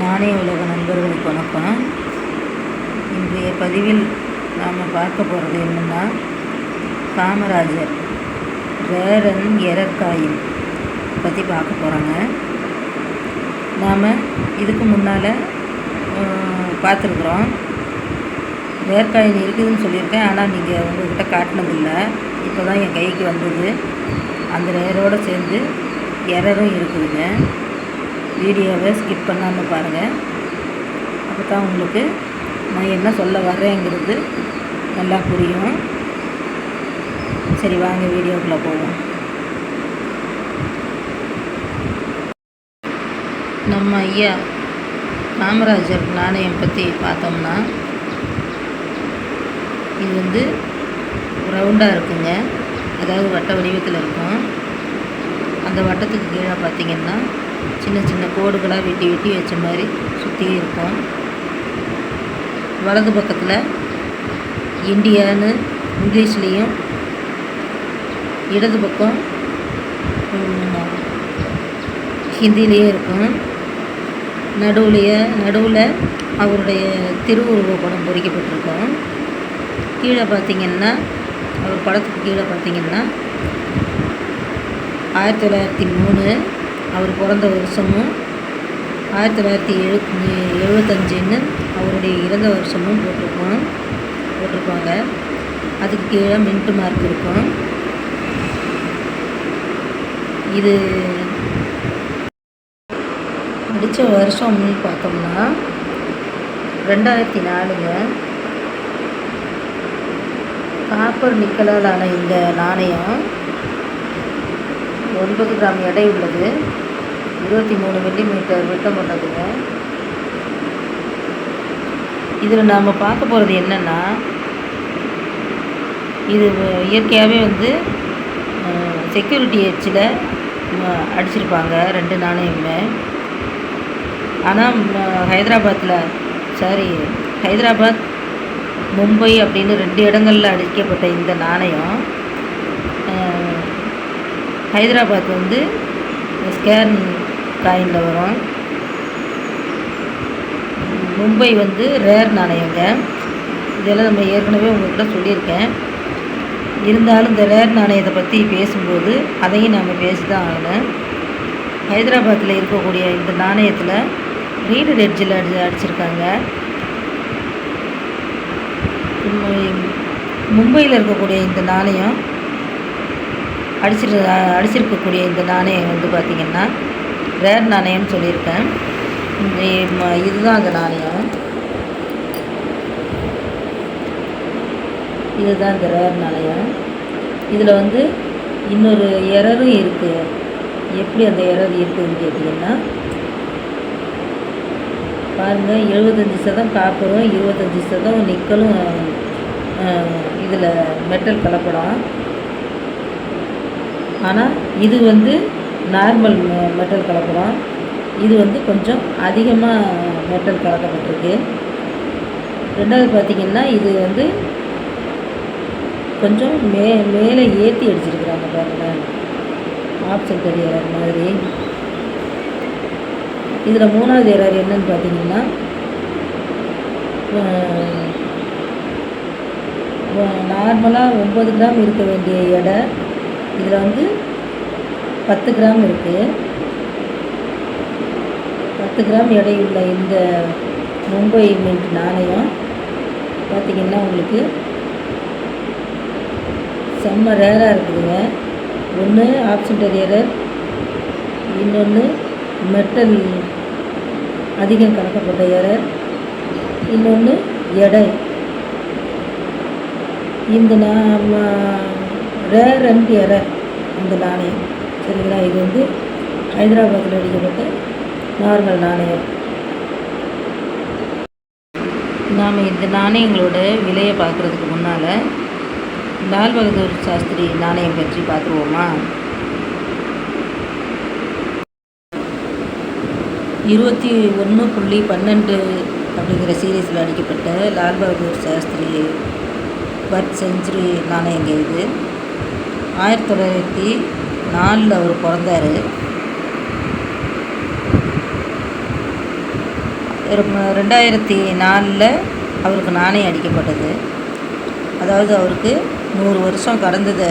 நாணய உலக நண்பர்களுக்கு வணக்கம். இன்றைய பதிவில் நாம் பார்க்க போகிறது என்னென்னா காமராஜர் ரேர் அண்ட் பற்றி பார்க்க போகிறாங்க நாம் இதுக்கு முன்னால் பார்த்துருக்குறோம். ரேர் இருக்குதுன்னு சொல்லியிருக்கேன் ஆனால் நீங்கள் உங்கள்கிட்ட காட்டினதில்லை. இப்போ தான் என் கைக்கு வந்தது. அந்த ரேரோடு சேர்ந்து எரரும் இருக்குதுங்க. வீடியோவை ஸ்கிப் பண்ணாமல் பாருங்கள் அப்போ தான் உங்களுக்கு நான் என்ன சொல்ல வர்றேங்கிறது நல்லா புரியும். சரி வாங்க வீடியோக்குள்ளே போவோம். நம்ம ஐயா காமராஜர் நாணயம் பற்றி பார்த்தோம்னா இது வந்து ரவுண்டாக இருக்குங்க. அதாவது வட்ட வடிவத்தில் இருக்கும். அந்த வட்டத்துக்கு கீழே பார்த்தீங்கன்னா சின்ன சின்ன கோடுகளாக வெட்டி வெட்டி வச்ச மாதிரி சுற்றி இருக்கும். வலது பக்கத்தில் இந்தியான்னு இங்கிலீஷ்லேயும் இடது பக்கம் ஹிந்திலேயே இருக்கும். நடுவுலையே நடுவில் அவருடைய திருவுருவ படம் பொறிக்கப்பட்டிருக்கும். கீழே பார்த்தீங்கன்னா அவர் படத்துக்கு கீழே பார்த்தீங்கன்னா ஆயிரத்தி தொள்ளாயிரத்தி மூணு அவர் பிறந்த வருஷமும் ஆயிரத்தி தொள்ளாயிரத்தி எழு எழுபத்தஞ்சுன்னு அவருடைய இறந்த வருஷமும் போட்டிருக்கோம் போட்டிருப்பாங்க. அதுக்கு கீழே மின்ட்டு மார்க் இருக்கும். இது அடித்த வருஷம்னு பார்த்தோம்னா ரெண்டாயிரத்தி நாலுங்க. காப்பர் நிக்கலால் ஆன இந்த நாணயம் ஒன்பது கிராம் எடை உள்ளது. இருபத்தி மூணு மில்லிமீட்டர் விட்டம் உள்ளதுங்க இதில் நாம் பார்க்க போகிறது என்னென்னா இது இயற்கையாகவே வந்து செக்யூரிட்டி எட்ஜில் அடிச்சிருப்பாங்க ரெண்டு நாணயமுமே. ஆனால் ஹைதராபாத்தில் சாரி ஹைதராபாத் மும்பை அப்படின்னு ரெண்டு இடங்களில் அடிக்கப்பட்ட இந்த நாணயம் ஹைதராபாத் வந்து ஸ்கேன் காயினில் வரும். மும்பை வந்து ரேர் நாணயங்க. இதெல்லாம் நம்ம ஏற்கனவே உங்கள்கிட்ட சொல்லியிருக்கேன். இருந்தாலும் இந்த ரேர் நாணயத்தை பற்றி பேசும்போது அதையும் நாம் பேசி தான் ஆகணும். ஹைதராபாத்தில் இருக்கக்கூடிய இந்த நாணயத்தில் ரீடு ரெட்ஜில் அடி அடிச்சிருக்காங்க. மும்பையில் இருக்கக்கூடிய இந்த நாணயம் அடிச்சிரு அடிச்சிருக்கக்கூடிய இந்த நாணயம் வந்து பார்த்திங்கன்னா ரேர் நாணயம்னு சொல்லியிருக்கேன். இதுதான் அந்த நாணயம். இதுதான் இந்த ரேர் நாணயம். இதில் வந்து இன்னொரு எரரும் இருக்குது எப்படி அந்த எரர் இருக்குதுன்னு கேட்டிங்கன்னா பாருங்கள் எழுபத்தஞ்சி சதம் காப்பரும் இருபத்தஞ்சி சதம் நிக்கலும் இதில் மெட்டல் கலப்படம். ஆனால் இது வந்து நார்மல் மெட்டல் கலக்கிறோம் இது வந்து கொஞ்சம் அதிகமாக மெட்டல் கலக்கப்பட்டிருக்கு. ரெண்டாவது பார்த்திங்கன்னா இது வந்து கொஞ்சம் மே மேலே ஏற்றி அடிச்சிருக்கிறாங்க பாருங்கள் ஆப்ஷன் தெரியற மாதிரி. இதில் மூணாவது எரர் என்னன்னு பார்த்தீங்கன்னா நார்மலாக ஒம்பது கிராம் இருக்க வேண்டிய எடை. இதில் வந்து பத்து கிராம் இருக்குது பத்து கிராம் எடையுள்ள இந்த மும்பை மின்ட் நாணயம் பார்த்திங்கன்னா உங்களுக்கு செம்ம ரேராக இருக்குதுங்க. ஒன்று ஆப்ஷன் டெரியரர் இன்னொன்று மெட்டல் அதிகம் கலக்கப்பட்ட எரர் இன்னொன்று எடை. இந்த நான் ரேர் அண்ட் எரர் இந்த நாணயம். சரிங்களா? இது வந்து ஹைதராபாத்தில் அடிக்கப்பட்ட நார்மல் நாணயம். நாம் இந்த நாணயங்களோட விலையை பார்க்குறதுக்கு முன்னால் லால் பகதூர் சாஸ்திரி நாணயம் பற்றி பார்த்துருவோமா? இருபத்தி ஒன்று புள்ளி பன்னெண்டு அப்படிங்கிற சீரீஸில் அடிக்கப்பட்ட லால் பகதூர் சாஸ்திரி பர்த் செஞ்சுரி நாணயங்க இது. ஆயிரத்தி தொள்ளாயிரத்தி நாலில் அவர் பிறந்தார். ரெண்டாயிரத்தி நாலில் அவருக்கு நாணயம் அடிக்கப்பட்டது. அதாவது அவருக்கு நூறு வருஷம் கடந்ததை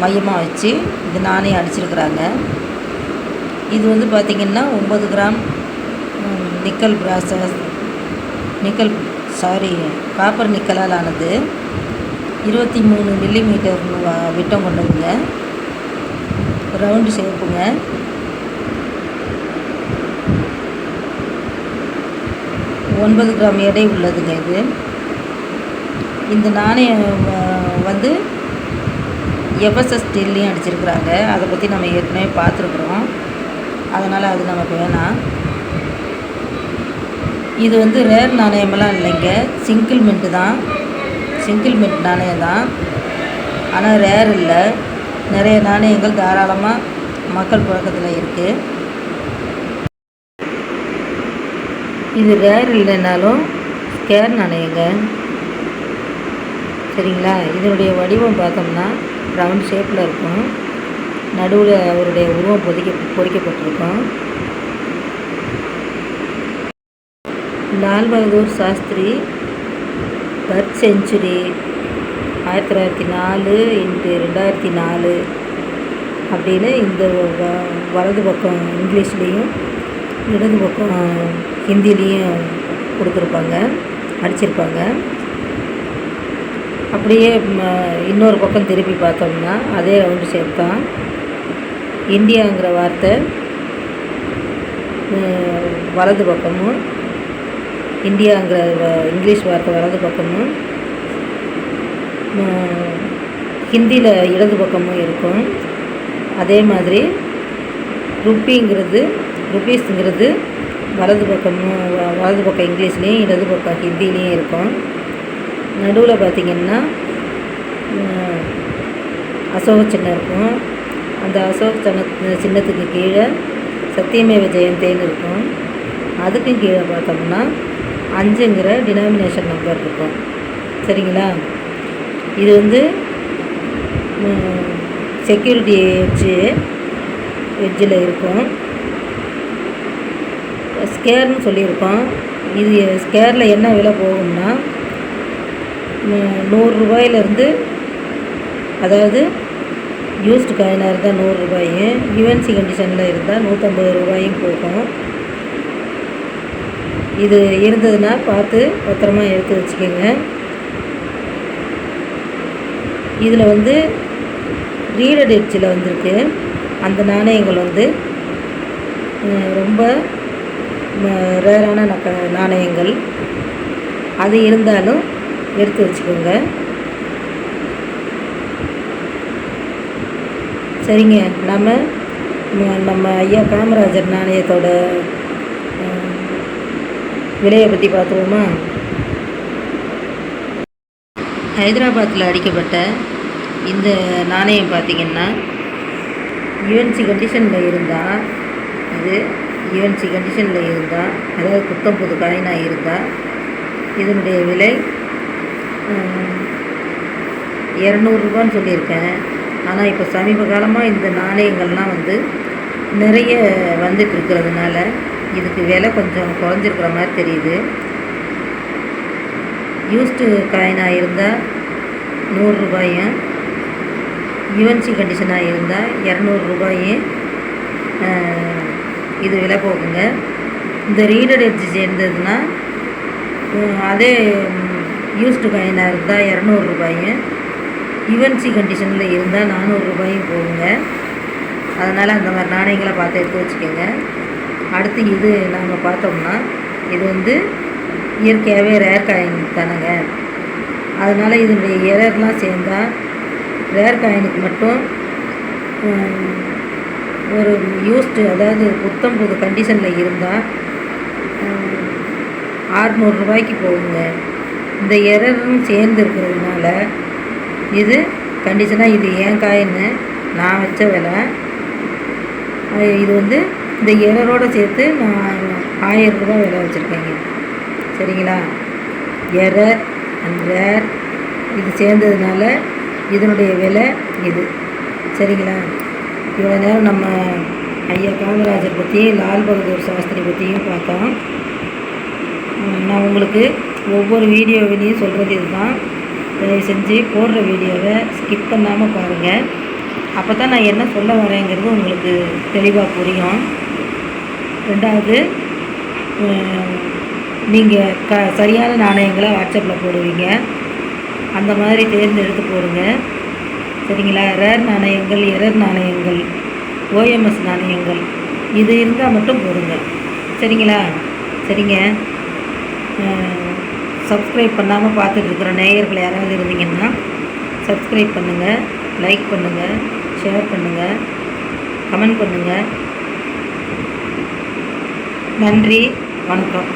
மையமாக வச்சு இந்த நாணயம் அடிச்சிருக்கிறாங்க. இது வந்து பார்த்திங்கன்னா ஒம்பது gram nickel brass nickel sorry copper நிக்கலால் ஆனது. இருபத்தி மூணு மில்லிமீட்டர் விட்டம் கொண்டதுங்க ரவுண்டு ஷேப்புங்க ஒன்பது கிராம் எடை உள்ளதுங்க இது. இந்த நாணயம் வந்து எஃப்எஸ்எஸ் ஸ்டீல்லையும் அடிச்சிருக்கிறாங்க. அதை பற்றி நம்ம ஏற்கனவே பார்த்துருக்குறோம். அதனால் அது நமக்கு வேணாம். இது வந்து ரேர் நாணயமெல்லாம் இல்லைங்க. சிங்கிள் மின்ட்டு தான். சிங்கிள் மிட் நாணயம் தான் ஆனால் ரேர் இல்லை. நிறைய நாணயங்கள் தாராளமாக மக்கள் புழக்கத்தில் இருக்குது இது ரேர் இல்லைனாலும் ஸ்கேர் நாணயங்க. சரிங்களா? இதனுடைய வடிவம் பார்த்தோம்னா ரவுண்ட் ஷேப்பில் இருக்கும். நடுவில் அவருடைய உருவம் பொதிக்க பொறிக்கப்பட்டிருக்கும். Lal Bahadur Shastri birth century. ஆயிரத்தி தொள்ளாயிரத்தி நாலு இன்ட்டு ரெண்டாயிரத்தி நாலு அப்படின்னு இந்த வ- வலது பக்கம் இங்கிலீஷ்லேயும் இடது பக்கம் ஹிந்திலேயும் கொடுத்துருப்பாங்க அடிச்சிருப்பாங்க. அப்படியே இன்னொரு பக்கம் திருப்பி பார்த்தோம்னா அதே ரவுண்டு ஷேப் தான். இந்தியாங்கிற வார்த்தை வலது பக்கமும் இந்தியாங்கிற வ- இங்கிலீஷ் வார்த்தை வலது பக்கமும் ஹிந்தியில் இடது பக்கமும் இருக்கும். அதே மாதிரி ருப்பிங்கிறது ருபீஸுங்கிறது வலது பக்கமும் வலது பக்கம் இங்கிலீஷ்லேயும் இடது பக்கம் ஹிந்திலேயும் இருக்கும். நடுவில் பார்த்திங்கன்னா அசோக சின்னம் இருக்கும். அந்த அசோக சின்ன சின்னத்துக்கு கீழே சத்தியமேவ ஜெயந்தேன்னு இருக்கும். அதுக்கும் கீழே பார்த்தோம்னா அஞ்சுங்கிற டினாமினேஷன் நம்பர் இருக்கும். சரிங்களா? இது வந்து செக்யூரிட்டி எட்ஜு எட்ஜில் இருக்கும். ஸ்கேர்னு சொல்லியிருக்கோம். இது ஸ்கேரில் என்ன விலை போகும்னா நூறுரூபாயிலேருந்து நூறு ரூபாயிலேருந்து அதாவது யூஸ்டு காயினாக இருந்தால் நூறுரூபாயும் யுஎன்சி கண்டிஷனில் இருந்தால் நூற்றம்பது ரூபாயும் போகும். இது இருந்ததுன்னா பார்த்து பத்திரமா எடுத்து வச்சுக்கோங்க. இதில் வந்து ரீடட் எட்ஜில் வந்திருக்கு. அந்த நாணயங்கள் வந்து ரொம்ப ரேரான நக்க நாணயங்கள். அது இருந்தாலும் எடுத்து வச்சுக்கோங்க. சரிங்க. நம்ம நம்ம ஐயா காமராஜர் நாணயத்தோட விலையை பற்றி பார்த்துருவோமா? ஹைதராபாத்தில் அடிக்கப்பட்ட இந்த நாணயம் பார்த்திங்கன்னா யுஎன்சி கண்டிஷனில் இருந்தால் அது யுஎன்சி கண்டிஷனில் இருந்தால் அதாவது புத்தம் புது காயினாக இருந்தால் இதனுடைய விலை இரநூறுபான்னு சொல்லியிருக்கேன். ஆனால் இப்போ சமீப காலமாக இந்த நாணயங்கள்லாம் வந்து நிறைய வந்துட்டு இருக்கிறதுனால இதுக்கு விலை கொஞ்சம் குறைஞ்சிருக்கிற மாதிரி தெரியுது. யூஸ்டு காயினாக இருந்தால் நூறுரூபாயும் யுஎன்சி கண்டிஷனாக இருந்தால் இரநூறுபாயும் இது விலை போகுங்க. இந்த ரீடட் எட்ஜி சேர்ந்ததுன்னா அதே யூஸ்டு காயினாக இருந்தால் இரநூறுபாயும் யுஎன்சி கண்டிஷனில் இருந்தால் நானூறுரூபாயும் போகுங்க. அதனால் அந்த மாதிரி நாணயங்களை பார்த்து எடுத்து வச்சுக்கோங்க. அடுத்து இது நாங்கள் பார்த்தோம்னா இது வந்து இயற்கையாகவே ரேர் காயின் தானேங்க. அதனால் இதனுடைய எரர்லாம் சேர்ந்தால் ரேர் காயினுக்கு மட்டும் ஒரு யூஸ்டு அதாவது புத்தம் புது கண்டிஷனில் இருந்தால் ஆறுநூறுரூவாய்க்கு போகுங்க. இந்த எரரும் சேர்ந்து இருக்கிறதுனால இது கண்டிஷனாக இது ஏன் காயின்னு நான் வச்ச விலை இது வந்து இந்த எரரோடு சேர்த்து நான் ஆயிரம் ரூபாய் விலை வச்சுருக்கேங்க. சரிங்களா? எரர் அண்ட் ரேர் இது சேர்ந்ததுனால இதனுடைய விலை இது. சரிங்களா? இவ்வளோ நேரம் நம்ம ஐயா காமராஜர் பற்றியும் லால் பகதூர் சாஸ்திரி பற்றியும் பார்த்தோம். நான் உங்களுக்கு ஒவ்வொரு வீடியோவிலையும் சொல்கிறது இதுதான். தயவு செஞ்சு போடுற வீடியோவை ஸ்கிப் பண்ணாமல் பாருங்கள் அப்போ தான் நான் என்ன சொல்ல வரேங்கிறது உங்களுக்கு தெளிவாக புரியும். ரெண்டாவது நீங்கள் க சரியான நாணயங்களை வாட்ஸ்அப்பில் போடுவீங்க. அந்த மாதிரி தேர்ந்தெடுத்து போடுங்க. சரிங்களா? ரேர் நாணயங்கள் எரர் நாணயங்கள் ஓஎம்எஸ் நாணயங்கள் இது இருந்தால் மட்டும் போடுங்க. சரிங்களா? சரிங்க. சப்ஸ்கிரைப் பண்ணாமல் பார்த்துட்டு இருக்கிற நேயர்கள் யாராவது இருந்தீங்கன்னா சப்ஸ்கிரைப் பண்ணுங்கள் லைக் பண்ணுங்கள் ஷேர் பண்ணுங்கள் கமெண்ட் பண்ணுங்கள் நன்றி வணக்கம்.